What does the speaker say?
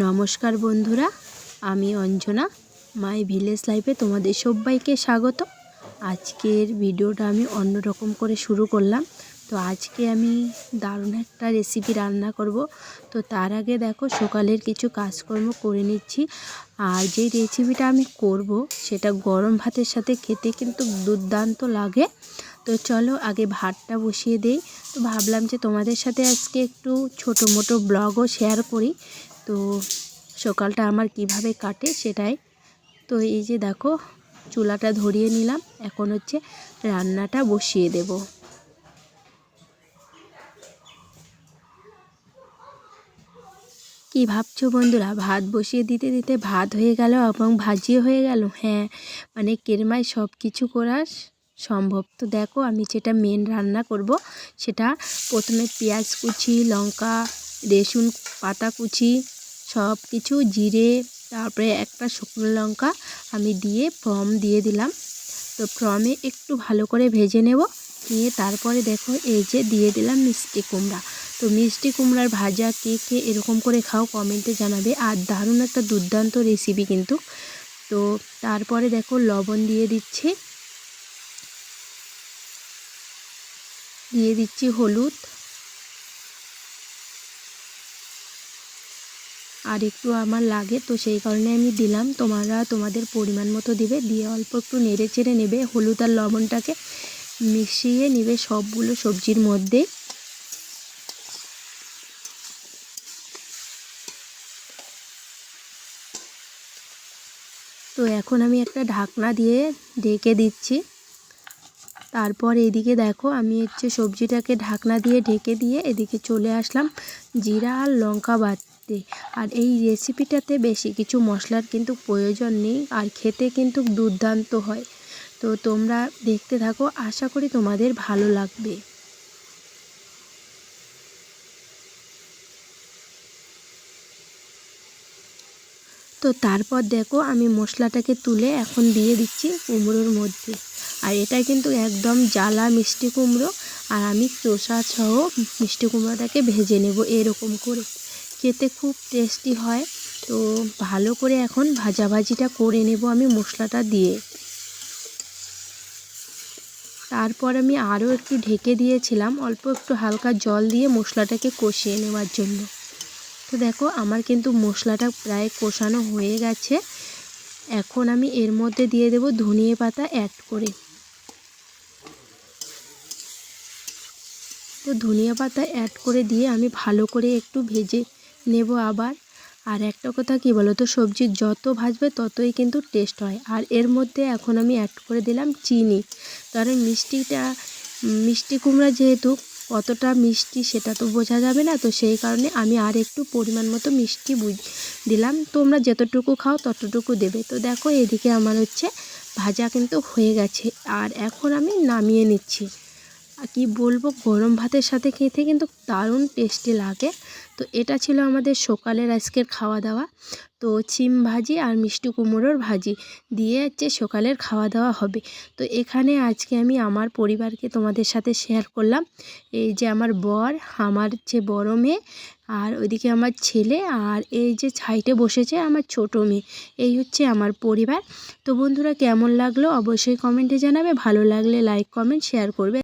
নমস্কার বন্ধুরা, আমি অঞ্জনা, মাই ভিলেজ লাইফে তোমাদের সবাইকে স্বাগত। আজকের ভিডিওটা আমি অন্যরকম করে শুরু করলাম। তো আজকে আমি দারুণ একটা রেসিপি রান্না করব। তো তার আগে দেখো, সকালের কিছু কাজকর্ম করে নিচ্ছি। আর যেই রেসিপিটা আমি করব, সেটা গরম ভাতের সাথে খেতে কিন্তু দুর্দান্ত লাগে। তো চলো আগে ভাতটা বসিয়ে দেই। তো ভাবলাম যে তোমাদের সাথে আজকে একটু ছোটো মোটো ব্লগও শেয়ার করি। তো সকালটা আমার কীভাবে কাটে সেটাই। তো এই যে দেখো, চুলাটা ধরিয়ে নিলাম। এখন হচ্ছে রান্নাটা বসিয়ে দেব। কি ভাবছ বন্ধুরা? ভাত বসিয়ে দিতে দিতে ভাত হয়ে গেল এবং ভাজিয়ে হয়ে গেল? হ্যাঁ মানে কেরমায় সব কিছু করা সম্ভব। তো দেখো, আমি যেটা মেন রান্না করব সেটা প্রথমে পেঁয়াজ কুচি, লঙ্কা, রসুন পাতা কুচি সব কিছু জিরে, তারপরে একটা শুকনো লঙ্কা আমি দিয়ে ফ্রম দিয়ে দিলাম। তো ফ্রমে একটু ভালো করে ভেজে নেব। নিয়ে তারপরে দেখো এই যে দিয়ে দিলাম মিষ্টি কুমড়া। তো মিষ্টি কুমড়ার ভাজা কে কে এরকম করে খাও কমেন্টে জানাবে। আর দারুণ একটা দুর্দান্ত রেসিপি কিন্তু। তো তারপরে দেখো লবণ দিয়ে দিচ্ছি। দিয়ে দিচ্ছি হলুদ। আর একটু আমার লাগে, তো সেই কারণে আমি দিলাম। তোমরা তোমাদের পরিমাণ মতো দিবে, দিয়ে অল্প একটু নেড়ে চেড়ে নেবে, হলুদ আর লবণটাকে মিশিয়ে নেবে সবগুলো সবজির মধ্যে। তো এখন আমি একটা ঢাকনা দিয়ে ঢেকে দিচ্ছি। তারপর এদিকে দেখো, আমি হচ্ছে সবজিটাকে ঢাকনা দিয়ে ঢেকে দিয়ে এদিকে চলে আসলাম। জিরা আর লঙ্কা বাটতে আর এই রেসিপিটাতে বেশি কিছু মশলার কিন্তু প্রয়োজন নেই, আর খেতে কিন্তু দুর্দান্ত হয়। তো তোমরা দেখতে থাকো, আশা করি তোমাদের ভালো লাগবে। তো তারপর দেখো, আমি মশলাটাকে তুলে এখন দিয়ে দিচ্ছি কুমড়োর মধ্যে। আর এটা কিন্তু একদম জ্বালা মিষ্টি কুমড়ো, আর আমি চোষা সহ মিষ্টি কুমড়োটাকে ভেজে নেব এরকম করে। খেতে খুব টেস্টি হয়। তো ভালো করে এখন ভাজাভাজিটা করে নেব আমি মশলাটা দিয়ে। তারপর আমি আরও একটু ঢেকে দিয়েছিলাম, অল্প একটু হালকা জল দিয়ে মশলাটাকে কষিয়ে নেওয়ার জন্য। তো দেখো, আমার কিন্তু মশলাটা প্রায় কষানো হয়ে গেছে। এখন আমি এর মধ্যে দিয়ে দেব ধনিয়ে পাতা অ্যাড করে। তো ধনিয়া পাতা অ্যাড করে দিয়ে আমি ভালো করে একটু ভেজে নেব আবার। আর একটা কথা কি বলো তো সবজি যত ভাজবে ততই কিন্তু টেস্ট হয়। আর এর মধ্যে এখন আমি অ্যাড করে দিলাম চিনি। কারণ মিষ্টিটা, মিষ্টি কুমড়া যেহেতু কতটা মিষ্টি সেটা তো বোঝা যাবে না, তো সেই কারণে আমি আর একটু পরিমাণ মতো মিষ্টি দিলাম। তোমরা যতটুকু খাও ততটুকু দেবে। তো দেখো এদিকে আমার হচ্ছে ভাজা কিন্তু হয়ে গেছে। আর এখন আমি নামিয়ে নিচ্ছি। কি বলব, গরম ভাতের সাথে খেতে কিন্তু দারুণ টেস্টি লাগে। তো এটা ছিল আমাদের সকালের আজকের খাওয়া দাওয়া তো চিম ভাজি আর মিষ্টি কুমড়োর ভাজি দিয়ে হচ্ছে সকালের খাওয়া দাওয়া হবে। তো এখানে আজকে আমি আমার পরিবারকে তোমাদের সাথে শেয়ার করলাম। এই যে আমার বর, আমার যে বড় মেয়ে আর ওইদিকে আমার ছেলে আর এই যে ছাইটে বসেছে আমার ছোট মেয়ে। এই হচ্ছে আমার পরিবার। তো বন্ধুরা কেমন লাগল অবশ্যই কমেন্টে জানাবে। ভালো লাগলে লাইক কমেন্ট শেয়ার করবে।